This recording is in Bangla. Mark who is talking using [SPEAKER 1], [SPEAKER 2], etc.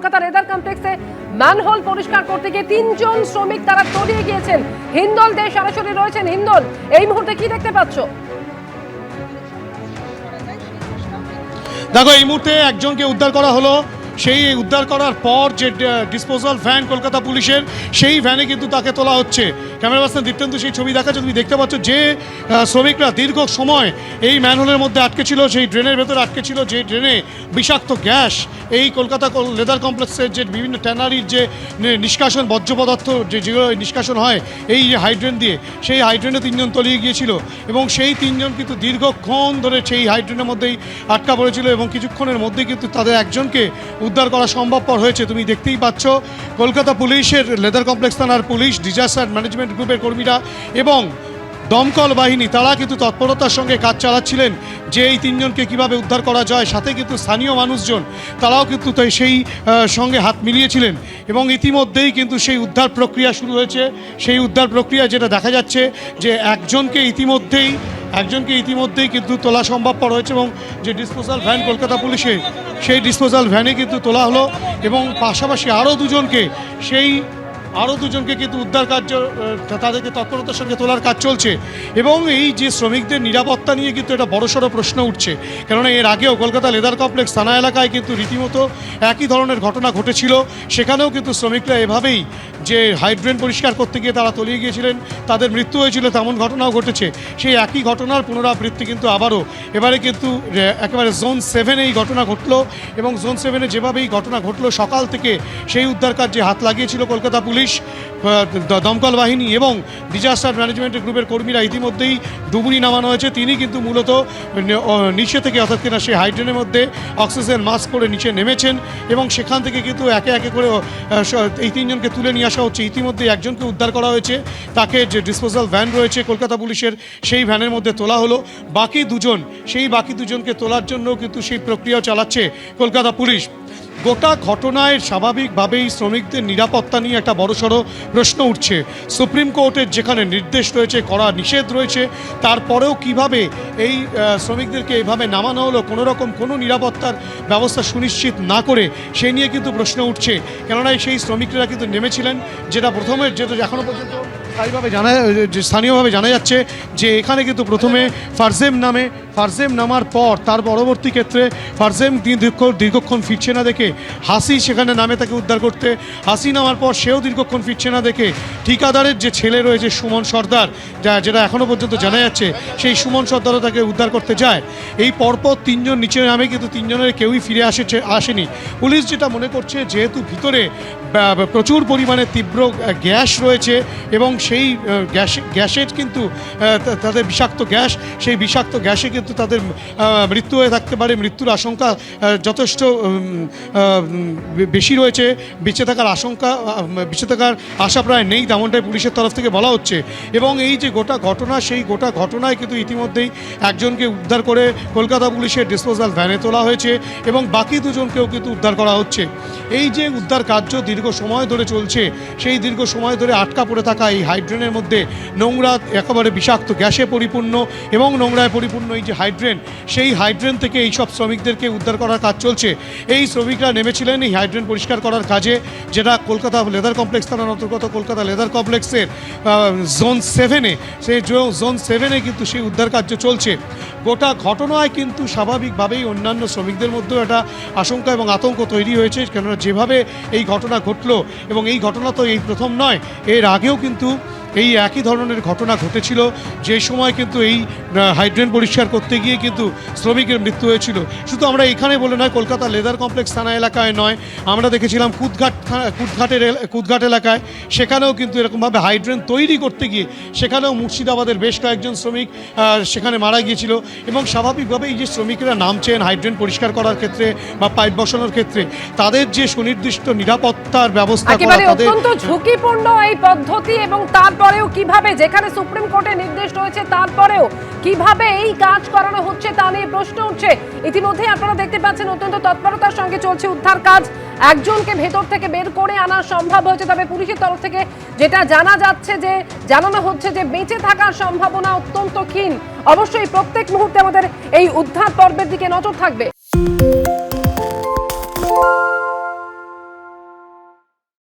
[SPEAKER 1] কলকাতা রেদার কমপ্লেক্সে ম্যানহোল পরিষ্কার করতে গিয়ে তিনজন শ্রমিক তারা তলিয়ে গিয়েছেন। হিন্দল দেশ সরাসরি রয়েছেন। হিন্দল, এই মুহূর্তে কি দেখতে পাচ্ছ?
[SPEAKER 2] দেখো, এই মুহূর্তে একজনকে উদ্ধার করা হলো। সেই উদ্ধার করার পর যে ডিসপোজাল ভ্যান কলকাতা পুলিশের, সেই ভ্যানে কিন্তু তাকে তোলা হচ্ছে। ক্যামেরা পার্সন দীপ্তেন্দু, সেই ছবি দেখাচ্ছে তুমি দেখতে পাচ্ছ যে শ্রমিকরা দীর্ঘ সময় এই ম্যানহোলের মধ্যে আটকে ছিল, সেই ড্রেনের ভেতরে আটকে ছিল, যে ড্রেনে বিষাক্ত গ্যাস, এই কলকাতা লেদার কমপ্লেক্সের যে বিভিন্ন ট্যানারির যে নিষ্কাশন, বর্জ্য পদার্থ যে, যেগুলো নিষ্কাশন হয়, এই যে হাইড্রেন দিয়ে, সেই হাইড্রেনে তিনজন তলিয়ে গিয়েছিল। এবং সেই তিনজন কিন্তু দীর্ঘক্ষণ ধরে সেই হাইড্রেনের মধ্যেই আটকা পড়েছিল এবং কিছুক্ষণের মধ্যেই কিন্তু তাদের একজনকে উদ্ধার করা সম্ভবপর হয়েছে। তুমি দেখতেই পাচ্ছ, কলকাতা পুলিশের লেদার কমপ্লেক্স থানার পুলিশ, ডিজাস্টার ম্যানেজমেন্ট গ্রুপের কর্মীরা এবং দমকল বাহিনী, তারা কিন্তু তৎপরতার সঙ্গে কাজ চালাচ্ছিলেন যে এই তিনজনকে কীভাবে উদ্ধার করা যায়, সাথে কিন্তু স্থানীয় মানুষজন, তারাও কিন্তু তাই সেই সঙ্গে হাত মিলিয়েছিলেন এবং ইতিমধ্যেই কিন্তু সেই উদ্ধার প্রক্রিয়া শুরু হয়েছে। সেই উদ্ধার প্রক্রিয়া যেটা দেখা যাচ্ছে যে একজনকে ইতিমধ্যেই একজনকে ইতিমধ্যেই কিন্তু তোলা সম্ভবপর হয়েছে এবং যে ডিসপোজাল ভ্যান কলকাতা পুলিশে, সেই ডিসপোজাল ভ্যানে কিন্তু তোলা হলো এবং পাশাপাশি আরও দুজনকে সেই আরও দুজনকে কিন্তু উদ্ধার কার্য তাদেরকে তৎপরতার সঙ্গে তোলার কাজ চলছে। এবং এই যে শ্রমিকদের নিরাপত্তা নিয়ে কিন্তু এটা বড়সড় প্রশ্ন উঠছে। কেননা এর আগেও কলকাতা লেদার কমপ্লেক্স থানা এলাকায় কিন্তু রীতিমতো একই ধরনের ঘটনা ঘটেছিল। সেখানেও কিন্তু শ্রমিকরা এভাবেই যে হাইড্রেন পরিষ্কার করতে গিয়ে তারা তলিয়ে গিয়েছিলেন, তাদের মৃত্যু হয়েছিল তেমন ঘটনাও ঘটেছে। সেই একই ঘটনার পুনরাবৃত্তি কিন্তু আবারও। এবারে কিন্তু একেবারে জোন সেভেনে এই ঘটনা ঘটলো। এবং জোন সেভেনে যেভাবে এই ঘটনা ঘটলো, সকাল থেকে সেই উদ্ধার কার্যে হাত লাগিয়েছিল কলকাতা পুলিশ। দ- দমকল বাহিনী এবং ডিজাস্টার ম্যানেজমেন্ট গ্রুপের কর্মীরা ইতিমধ্যেই ডুবুরি নামানো হয়েছে। তিনি কিন্তু মূলত নিচে থেকে অর্থাৎ কিনা সেই হাইড্রেনের মধ্যে অক্সিজেন মাস্ক পরে নিচে নেমেছেন এবং সেখান থেকে কিন্তু একে একে করে এই তিনজনকে তুলে নিয়ে আসা হচ্ছে। ইতিমধ্যে একজনকে উদ্ধার করা হয়েছে। তাকে যে ডিসপোজাল ভ্যান রয়েছে কলকাতা পুলিশের, সেই ভ্যানের মধ্যে তোলা হলো। বাকি দুজন, সেই বাকি দুজনকে তোলার জন্য কিন্তু সেই প্রক্রিয়াও চালাচ্ছে কলকাতা পুলিশ। গোটা ঘটনায় স্বাভাবিকভাবেই শ্রমিকদের নিরাপত্তা নিয়ে একটা বড়সড় প্রশ্ন উঠছে। সুপ্রিম কোর্টের যেখানে নির্দেশ রয়েছে করা নিষেধ রয়েছে, তারপরেও কীভাবে এই শ্রমিকদেরকে এভাবে নামানো হলো কোনো রকম কোনো নিরাপত্তার ব্যবস্থা সুনিশ্চিত না করে, সে নিয়ে কিন্তু প্রশ্ন উঠছে। কেননা সেই শ্রমিকরা কিন্তু নেমেছিলেন, যেটা প্রথমে যেহেতু এখনও পর্যন্ত স্থায়ীভাবে জানা স্থানীয়ভাবে জানা যাচ্ছে যে এখানে কিন্তু প্রথমে ফারজেম নামে ফারজেম নামার পর তার পরবর্তী ক্ষেত্রে ফারজেম দীর্ঘ দীর্ঘক্ষণ ফিরছে না দেখে হাসি সেখানে নামে তাকে উদ্ধার করতে। হাসি নামার পর সেও দীর্ঘক্ষণ ফিরছে না দেখে ঠিকাদারের যে ছেলে রয়েছে সুমন সর্দার, যা যেটা এখনও পর্যন্ত জানা যাচ্ছে, সেই সুমন সর্দারও তাকে উদ্ধার করতে যায়। এই পরপর তিনজন নিচে নামে কিন্তু তিনজনের কেউই ফিরে আসে আসেনি। পুলিশ যেটা মনে করছে, যেহেতু ভিতরে প্রচুর পরিমাণে তীব্র গ্যাস রয়েছে এবং সেই গ্যাস গ্যাসের কিন্তু তাদের বিষাক্ত গ্যাস, সেই বিষাক্ত গ্যাসে কিন্তু তাদের মৃত্যু হয়ে থাকতে পারে, মৃত্যুর আশঙ্কা যথেষ্ট বেশি রয়েছে। বেঁচে থাকার আশঙ্কা বেঁচে থাকার আশা প্রায় নেই তেমনটাই পুলিশের তরফ থেকে বলা হচ্ছে। এবং এই যে গোটা ঘটনা, সেই গোটা ঘটনায় কিন্তু ইতিমধ্যেই একজনকে উদ্ধার করে কলকাতা পুলিশের ডিসপোজাল ভ্যানে তোলা হয়েছে এবং বাকি দুজনকেও কিন্তু উদ্ধার করা হচ্ছে। এই যে উদ্ধার কার্য দীর্ঘ সময় ধরে চলছে, সেই দীর্ঘ সময় ধরে আটকা পড়ে থাকা এই হাইড্রেনের মধ্যে নোংরা, একেবারে বিষাক্ত গ্যাসে পরিপূর্ণ এবং নোংরায় পরিপূর্ণ এই যে হাইড্রেন, সেই হাইড্রেন থেকে এই সব শ্রমিকদেরকে উদ্ধার করার কাজ চলছে। এই শ্রমিকরা নেমেছিলেন এই হাইড্রেন পরিষ্কার করার কাজে, যেটা কলকাতা লেদার কমপ্লেক্স থানার অন্তর্গত কলকাতা লেদার কমপ্লেক্সের জোন সেভেনে সেই জোন সেভেনে কিন্তু সেই উদ্ধার কার্য চলছে। গোটা ঘটনায় কিন্তু স্বাভাবিকভাবেই অন্যান্য শ্রমিকদের মধ্যেও একটা আশঙ্কা এবং আতঙ্ক তৈরি হয়েছে, কেননা যেভাবে এই ঘটনা ঘটলো, এবং এই ঘটনা তো এই প্রথম নয়, এর আগেও কিন্তু এই একই ধরনের ঘটনা ঘটেছিল। যে সময় কিন্তু এই হাইড্রেন পরিষ্কার করতে গিয়ে কিন্তু শ্রমিকের মৃত্যু হয়েছিল। শুধু আমরা এখানে বলে নয়, কলকাতা লেদার কমপ্লেক্স থানা এলাকায় নয়, আমরা দেখেছিলাম কুদঘাট কুদঘাটের কুদঘাট এলাকায়। সেখানেও কিন্তু এরকমভাবে হাইড্রেন তৈরি করতে গিয়ে, সেখানেও মুর্শিদাবাদের বেশ কয়েকজন শ্রমিক সেখানে মারা গিয়েছিল। এবং স্বাভাবিকভাবে এই যে শ্রমিকরা নামছেন হাইড্রেন পরিষ্কার করার ক্ষেত্রে বা পাইপ বসানোর ক্ষেত্রে, তাদের যে সুনির্দিষ্ট নিরাপত্তার ব্যবস্থা তাদের
[SPEAKER 1] ঝুঁকিপূর্ণ এই পদ্ধতি এবং তারপরেও কীভাবে, যেখানে সুপ্রিম কোর্টের নির্দেশ রয়েছে, তারপরেও কীভাবে এই কাজ করানো হচ্ছে তা নিয়ে প্রশ্ন উঠছে। ইতিমধ্যে আপনারা দেখতে পাচ্ছেন, অত্যন্ত তৎপরতার সঙ্গে চলছে উদ্ধার কাজ। একজনকে ভেতর থেকে বের করে আনা সম্ভব হয়েছে, তবে পুলিশের তরফ থেকে যেটা জানা যাচ্ছে যে, জানানো হচ্ছে যে, বেঁচে থাকার সম্ভাবনা অত্যন্ত ক্ষীণ। অবশ্যই প্রত্যেক মুহূর্তে আমাদের এই উদ্ধার পর্বের দিকে নজর থাকবে।